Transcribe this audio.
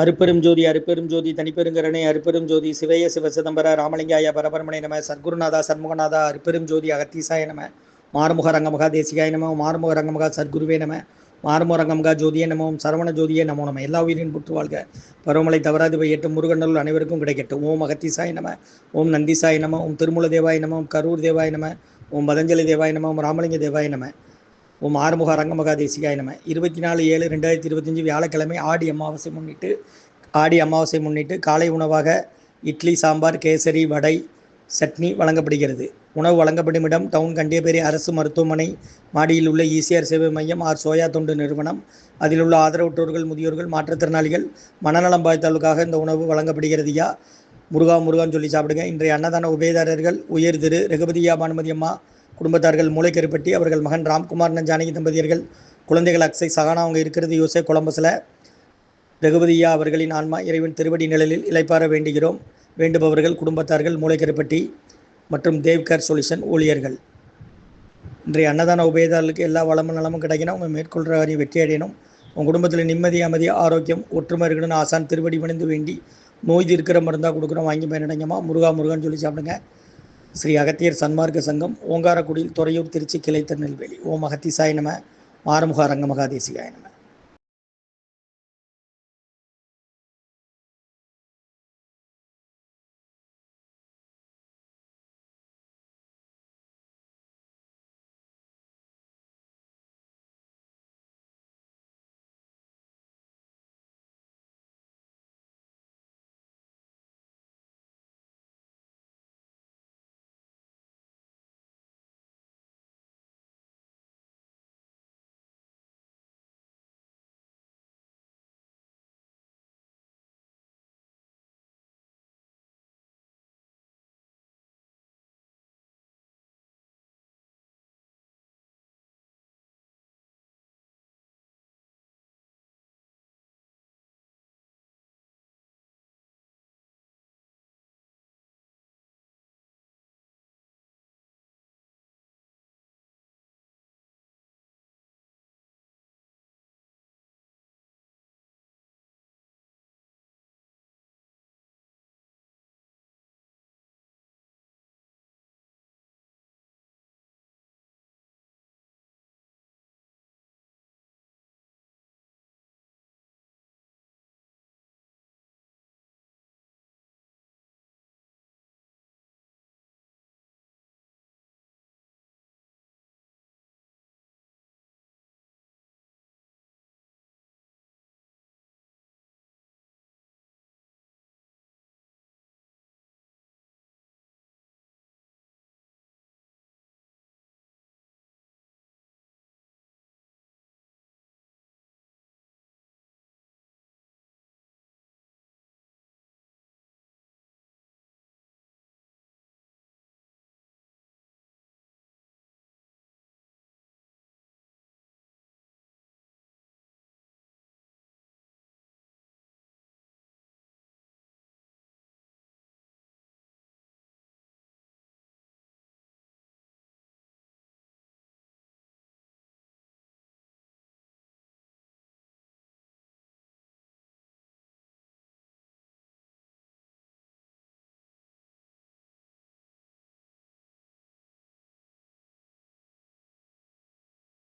அருப்பெரும் ஜோதி அருப்பெரும் ஜோதி தனிப்பெருங்கரணை அருப்பெரும் ஜோதி சிவய சிவ சிதம்பர ராமலிங்காய பரபரமணை நம சத்குருநாதா சண்முகநாதா அருப்பெரும் ஜோதி அகத்தீசாய நம மாறுமுக ரங்கமகா தேசிகாய நம மாறுமுக ரங்கமகா சத்குருவே நம மாறுமுக ரங்கமகா ஜோதியே நமவும் சரவண ஜோதியே நமோ நம. எல்லா உயிரின் புற்று வாழ்க. பருவமலை தவறாது வையட்டும் முருகநல்லூர் அனைவருக்கும் கிடைக்கட்டும் ஓம் அகத்தீசாய நம ஓம் நந்திசாய நம ஓம் திருமூல தேவாய நம ஓம் கரூர் தேவாய நம ஓம் பதஞ்சலி தேவாய நம ஓம் ராமலிங்க தேவாய நம. ஓம் ஆறுமுக ரங்கமகா தேசிகாய் நம. இருபத்தி நாலு ஏழு ரெண்டாயிரத்தி இருபத்தஞ்சி வியாழக்கிழமை ஆடி அமாவாசை முன்னிட்டு ஆடி அமாவாசை முன்னிட்டு காலை உணவாக இட்லி சாம்பார் கேசரி வடை சட்னி வழங்கப்படுகிறது. உணவு வழங்கப்படும் இடம் டவுன் கண்டியபேரி அரசு மருத்துவமனை மாடியில் உள்ள ஈசிஆர் சேவை மையம் ஆர் சோயா தொண்டு நிறுவனம். அதில் உள்ள ஆதரவற்றோர்கள் முதியோர்கள் மாற்றுத்திறனாளிகள் மனநலம் பாதித்தவர்களுக்காக இந்த உணவு வழங்கப்படுகிறது. யா முருகா முருகான்னு சொல்லி சாப்பிடுங்க. இன்றைய அன்னதான உபயதாரர்கள் உயர் திரு ரகுபதியா பானுமதி அம்மா குடும்பத்தார்கள் மூளைக்கருப்பட்டி அவர்கள் மகன் ராம்குமார் நஞ்சானகி தம்பதியர்கள் குழந்தைகள் அக்ஸை சகானா அவங்க இருக்கிறது யோசே கொலம்பஸில். ரகுபதியா அவர்களின் ஆன்மா இறைவன் திருவடி நிழலில் இலைப்பார வேண்டுகிறோம். வேண்டுபவர்கள் குடும்பத்தார்கள் மூளைக்கருப்பட்டி மற்றும் தேவ்கர் சொல்யூஷன் ஊழியர்கள். இன்றைய அன்னதான உபயதாளர்களுக்கு எல்லா வளமும் நலமும் கிடைக்கணும் உங்கள் மேற்கொள்கிற வரி வெற்றி அடையணும். உங்கள் குடும்பத்தில் நிம்மதி அமைதி ஆரோக்கியம் ஒற்றுமை இருக்கணும்னு ஆசான் திருவடி பணிந்து வேண்டி நோய் இருக்கிற மருந்தாக கொடுக்குறோம் வாங்கி பயனடைங்கம்மா. முருகா முருகன் சொல்லி சாப்பிடுங்க. ஸ்ரீ அகத்தியர் சன்மார்க்க சங்கம் ஓங்காரக்குடியில் துறையூர் திருச்சி கிளை திருநெல்வேலி ஓம் அகத்திசாய நம மாறுமுக ரங்கமகா நம.